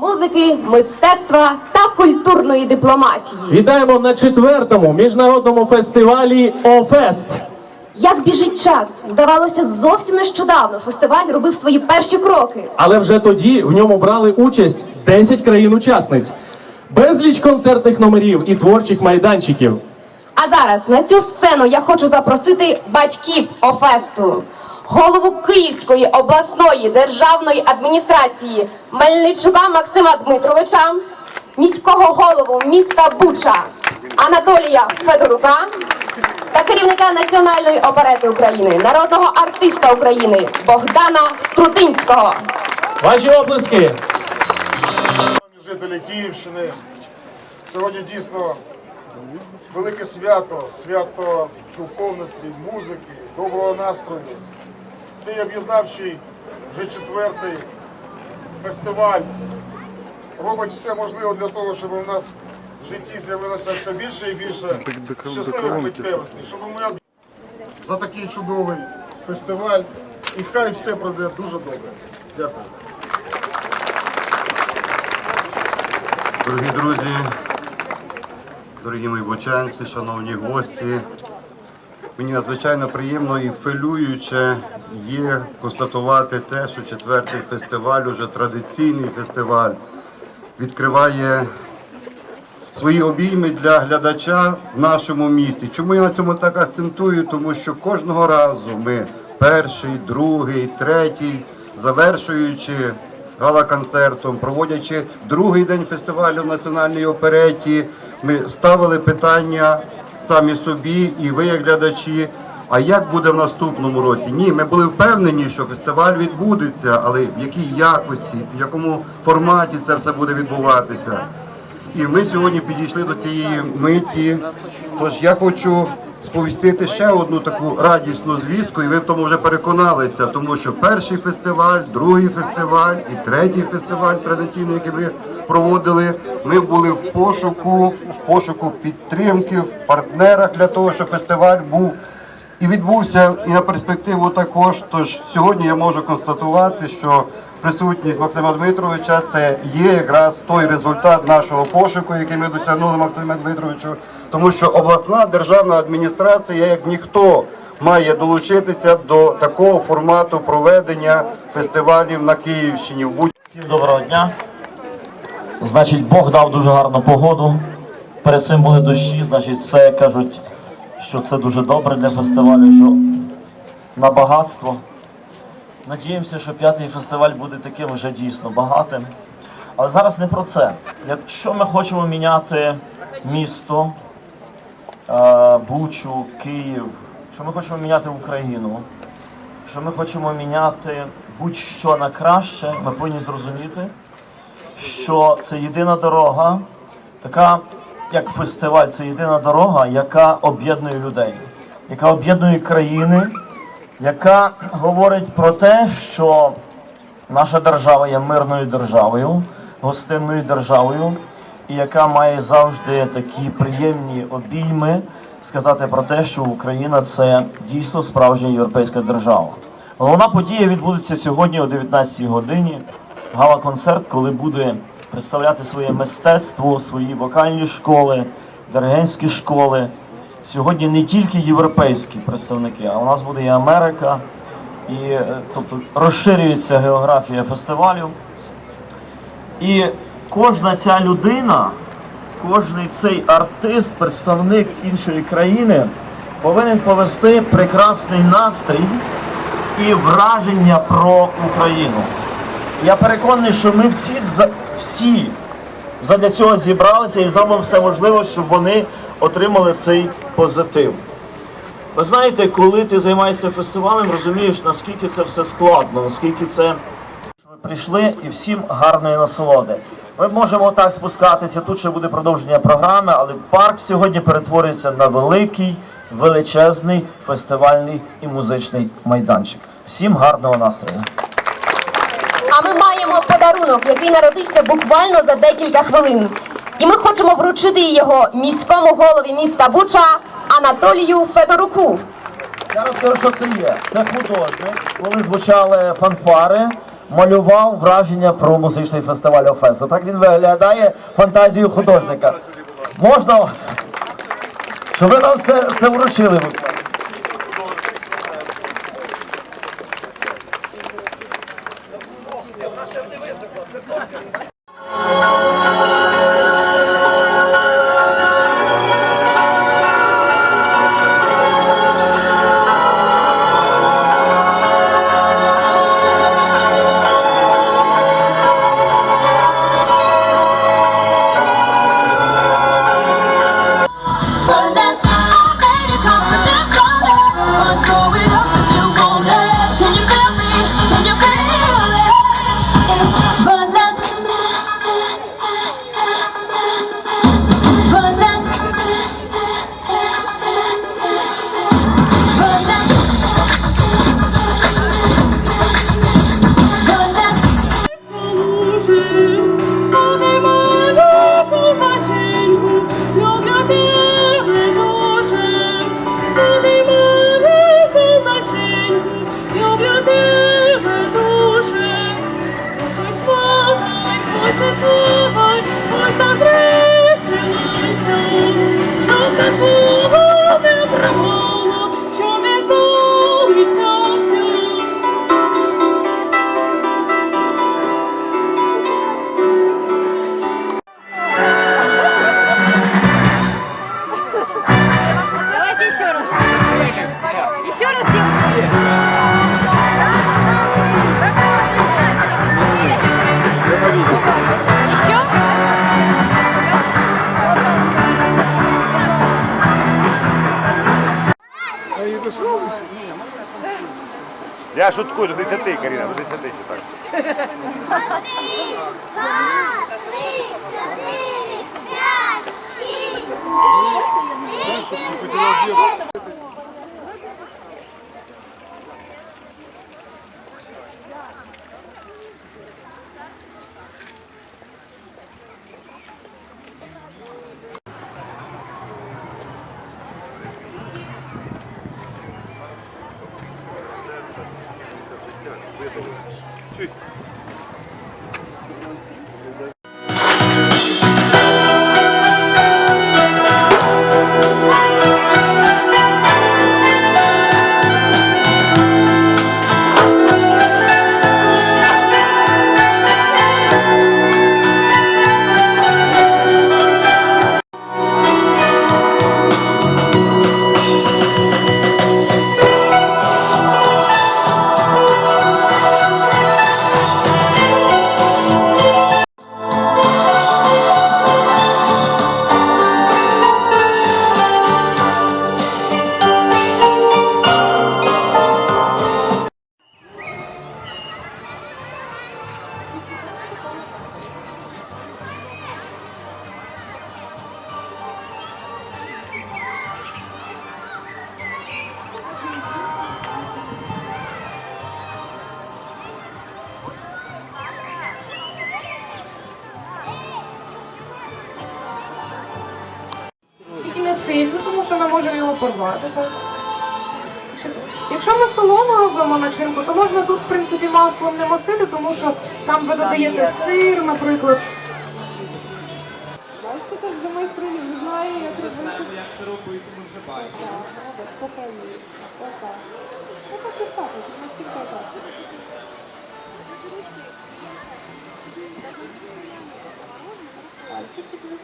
музики, мистецтва та культурної дипломатії. Вітаємо на четвертому міжнародному фестивалі ОФЕСТ. Як біжить час, здавалося, зовсім нещодавно фестиваль робив свої перші кроки. Але вже тоді в ньому брали участь 10 країн-учасниць, безліч концертних номерів і творчих майданчиків. А зараз на цю сцену я хочу запросити батьків ОФЕСТу, голову Київської обласної державної адміністрації Мельничука Максима Дмитровича, міського голову міста Буча Анатолія Федорука та керівника Національної оперети України, народного артиста України Богдана Струтинського. Ваші оплески! жителі Київщини. Сьогодні дійсно велике свято, свято духовності, музики, доброго настрою. Цей об'єднавчий вже четвертий фестиваль робить все можливе для того, щоб у нас в житті з'явилося все більше і більше щасливих миттєвостей, щоб ми за такий чудовий фестиваль. І хай все пройде дуже добре. Дякую. Дорогі друзі, дорогі мої бочанці, шановні гості. Мені надзвичайно приємно і хвилююче є констатувати те, що четвертий фестиваль, уже традиційний фестиваль, відкриває свої обійми для глядача в нашому місті. Чому я на цьому так акцентую? Тому що кожного разу ми перший, другий, третій, завершуючи гала-концертом, проводячи другий день фестивалю в національній опереті, ми ставили питання самі собі і ви, як глядачі. А як буде в наступному році? Ні, ми були впевнені, що фестиваль відбудеться, але в якій якості, в якому форматі це все буде відбуватися. І ми сьогодні підійшли до цієї миті. Тож я хочу сповістити ще одну таку радісну звістку, і ви в тому вже переконалися, тому що перший фестиваль, другий фестиваль і третій фестиваль традиційний, який ми проводили, ми були в пошуку, в пошуку підтримки, в партнерах для того, щоб фестиваль був і відбувся і на перспективу також. Тож сьогодні я можу констатувати, що присутність Максима Дмитровича це є якраз той результат нашого пошуку, який ми досягнули Максима Дмитровичу, тому що обласна державна адміністрація, як ніхто, має долучитися до такого формату проведення фестивалів на Київщині. в будь Всім доброго дня. Значить, Бог дав дуже гарну погоду. Перед цим були дощі, значить, це кажуть, що це дуже добре для фестивалю, що на багатство. Надіємося, що п'ятий фестиваль буде таким вже дійсно багатим. Але зараз не про це. Якщо ми хочемо міняти місто, е, Бучу, Київ, що ми хочемо міняти Україну, що ми хочемо міняти будь-що на краще, ми повинні зрозуміти, що це єдина дорога, така як фестиваль, це єдина дорога, яка об'єднує людей, яка об'єднує країни, яка говорить про те, що наша держава є мирною державою, гостинною державою, і яка має завжди такі приємні обійми сказати про те, що Україна це дійсно справжня європейська держава. Головна подія відбудеться сьогодні о 19 годині. Гала-концерт, коли буде представляти своє мистецтво, свої вокальні школи, диригентські школи. Сьогодні не тільки європейські представники, а у нас буде і Америка, і е, тобто розширюється географія фестивалю. І кожна ця людина, кожний цей артист, представник іншої країни, повинен повести прекрасний настрій і враження про Україну. Я переконаний, що ми всі, всі задля цього зібралися і зробимо все можливе, щоб вони отримали цей позитив. Ви знаєте, коли ти займаєшся фестивалем, розумієш, наскільки це все складно, наскільки це ви прийшли і всім гарної насолоди. Ми можемо так спускатися. Тут ще буде продовження програми, але парк сьогодні перетворюється на великий, величезний фестивальний і музичний майданчик. Всім гарного настрою! Подарунок, який народився буквально за декілька хвилин. І ми хочемо вручити його міському голові міста Буча Анатолію Федоруку. Я розкажу, що це є. Це художник. Коли звучали фанфари, малював враження про музичний фестиваль Офесту. Так він виглядає фантазію художника. Можна вас? Щоб ви нам це, це вручили. But Що Я шуткую, до 10, Каріна, до 10 ще так. Два, три, чотири, п'ять, шість, сім, вісім, І порвати. Так? Якщо ми солоно робимо начинку, то можна тут, в принципі, маслом не мастити, тому що там ви додаєте сир, наприклад. Бачите, так за майстрині знає, як робити. Як це робити, ми вже бачимо. Покажи. Отак. Отак і так, наскільки так. Пальчики плюс.